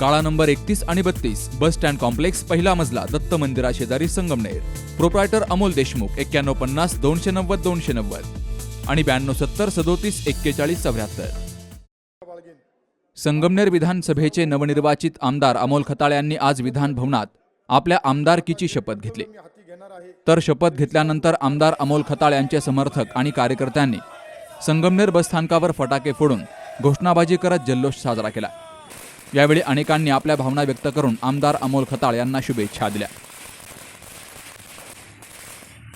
काळा नंबर एकतीस आणि बत्तीस बस स्टँड कॉम्प्लेक्स पहिला मजला दत्त मंदिरा शेजारी संगमनेर. प्रोप्रायटर अमोल देशमुख एक्क्याण्णव पन्नास दोनशे नव्वद दोनशे नव्वद. आणि ब्याण्णव सत्तर सदोतीस एक्केचाळीस चौऱ्याहत्तर. संगमनेर विधानसभेचे नवनिर्वाचित आमदार अमोल खताळे यांनी आज विधान भवनात आपल्या आमदारकीची शपथ घेतली. तर शपथ घेतल्यानंतर आमदार अमोल खताळ यांचे समर्थक आणि कार्यकर्त्यांनी संगमनेर बसस्थानकावर फटाके फोडून घोषणाबाजी करत जल्लोष साजरा केला. यावेळी अनेकांनी आपल्या भावना व्यक्त करून आमदार अमोल खताळ यांना शुभेच्छा दिल्या.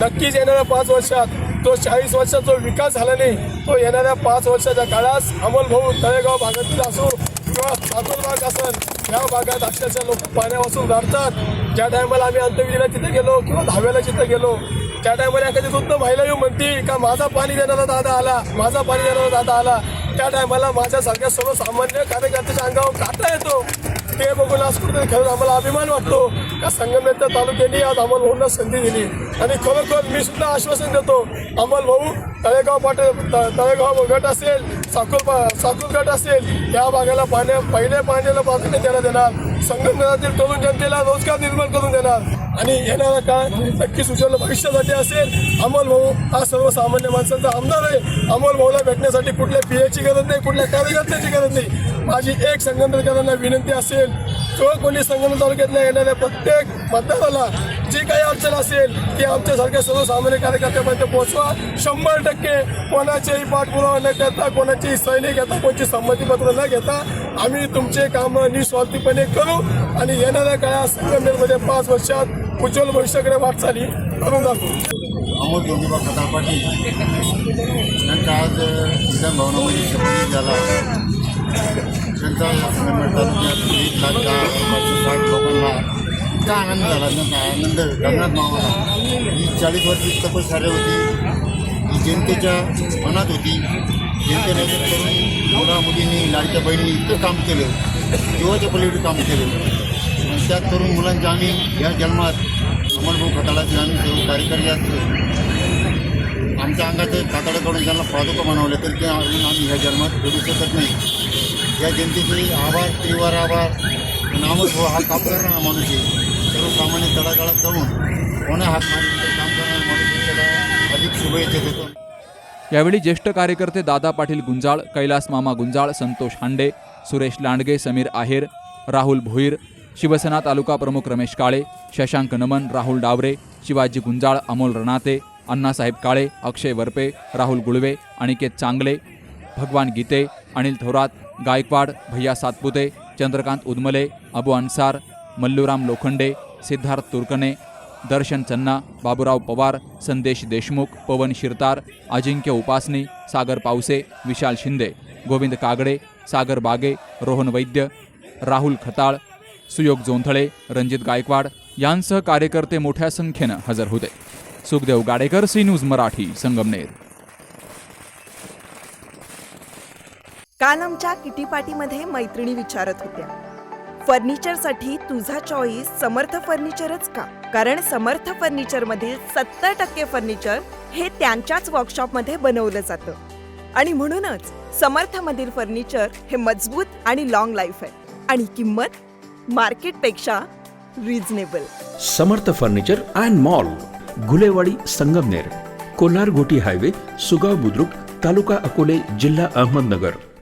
नक्कीच येणाऱ्या पाच वर्षात तो चाळीस वर्षात जो विकास झाला नाही तो येणाऱ्या पाच वर्षाच्या काळात अमोल भाऊ तळेगाव भागातील असो किंवा लातूर भाग असेल या भागात अक्षरशः लोक पाण्यापासून रडतात ज्या टायमाला आम्ही अंत्यविधीला तिथे गेलो किंवा दहाव्याला तिथे गेलो त्या टायमाला एखादी वृद्ध महिला येऊ म्हणते का माझा पाणी देणारा दादा आला? माझा पाणी देणारा दादा आला? त्या टायमाला माझ्यासारख्या सर्वसामान्य कार्यकर्त्याच्या अंगावर काटा येतो. ते बघून आज कुठे खरंच आम्हाला अभिमान वाटतो. का संगमनेर तालुक्याने आज अमोल भाऊंना संधी दिली. आणि खरोखर मी सुद्धा आश्वासन देतो अमोल भाऊ तळेगाव पाटील त- तळेगाव गट असेल साकूर पा- साकूर गट असेल या भागाला पाण्या पहिल्या पाण्याला प्राधान्य देण्यात देणार संगमनेरातील तरुण जनतेला रोजगार निर्माण करून देणार. आणि येणारा काळ नक्कीच उज्ज्वल भविष्यासाठी असेल. अमोल भाऊ हा सर्वसामान्य माणसांचा आमदार आहे. अमोल भाऊला भेटण्यासाठी कुठल्या पीएची गरज नाही कुठल्या कार्यकर्त्याची गरज नाही. माझी एक संगमनेरकरांना विनंती असेल किंवा कोणी संगणक तालुक्यातल्या येणाऱ्या प्रत्येक मतदाराला जी काही अडचण असेल ती आमच्यासारख्या सर्वसामान्य कार्यकर्त्यापर्यंत पोहोचवा. शंभर टक्के कोणाचेही पाठपुरावा न करता कोणाची सही न घेता कोणची संमतीपत्र न घेता आम्ही तुमचे कामं निस्वार्थीपणे करू. आणि येणाऱ्या काळात संगमनेरमध्ये पाच वर्षात उज्ज्वल भविष्याकडे वाटचाली करून दाखवू. अमोल जोगीबा खताळ पाटील. यांचा आज विधान भवनामध्ये शपथ झाला. त्यांचा संगमनेर तालुक्यात एक लाख दहा पाचशे साठ लोकांना इतका आनंद झाला. त्यांचा आनंद गगनात मावला ही चाळीस वर्षी तपश्चर्या होती. ही जनतेच्या मनात होती. जनतेने करून मुला मुलींनी लाडक्या बहिणींनी इतकं काम केलं. जीवाच्या पलीकडे काम केलं. त्या तरुण मुलांच्या आम्ही या जन्मात अमलभाऊ खताळाचे आम्ही सर्व कार्यकर्ते असतो. आमच्या अंगात कातड्याकडून त्यांना पादुका बनवले तर ते अजून आम्ही ह्या जन्मात करू शकत नाही. या जनतेचे आभार त्रिवार आभार. नामच हो हा काम करणारा माणूस आहे. सर्वसामान्य तळागाळात जाऊन कोणा हात मारण्याचं काम करणारा माणूस त्याला अधिक शुभेच्छा देतो. यावेळी ज्येष्ठ कार्यकर्ते दादा पाटील गुंजाळ कैलास मामा गुंजाळ संतोष हांडे सुरेश लांडगे समीर आहेर राहुल भोईर शिवसेना तालुका प्रमुख रमेश काळे शशांक नमन राहुल डावरे शिवाजी गुंजाळ अमोल रणाते अण्णासाहेब काळे अक्षय वरपे राहुल गुळवे अनिकेत चांगले भगवान गीते अनिल थोरात गायकवाड भैया सातपुते चंद्रकांत उदमले अबू अन्सार मल्लूराम लोखंडे सिद्धार्थ तुर्कने दर्शन चन्ना बाबूराव पवार संदेश देशमुख पवन शिरतार अजिंक्य उपासनी सागर पावसे विशाल शिंदे गोविंद कागडे सागर बागे रोहन वैद्य राहुल खताळ सुयोग जोंधळे रणजित गायकवाड यांसह कार्यकर्ते मोठ्या संख्येनं हजर होते. Sukhdev Gadekar C news Marathi Sangamner. काल आमच्या किटी पार्टीमध्ये मैत्रिणी विचारत होत्या. फर्निचरसाठी तुझा चॉईस समर्थ फर्निचरच का? कारण समर्थ फर्निचर मधील सत्तर टक्के फर्निचर हे त्यांच्याच वर्कशॉपमध्ये बनवलं जातं. आणि म्हणूनच समर्थ मधील फर्निचर हे मजबूत आणि लॉंग लाईफ आहे. आणि किंमत? मार्केटपेक्षा reasonable Samarth furniture and mall Gulewadi Sangamner Kolhar Ghoti highway Sugaon Budruk तालुका अकोले जिल्हा अहमदनगर.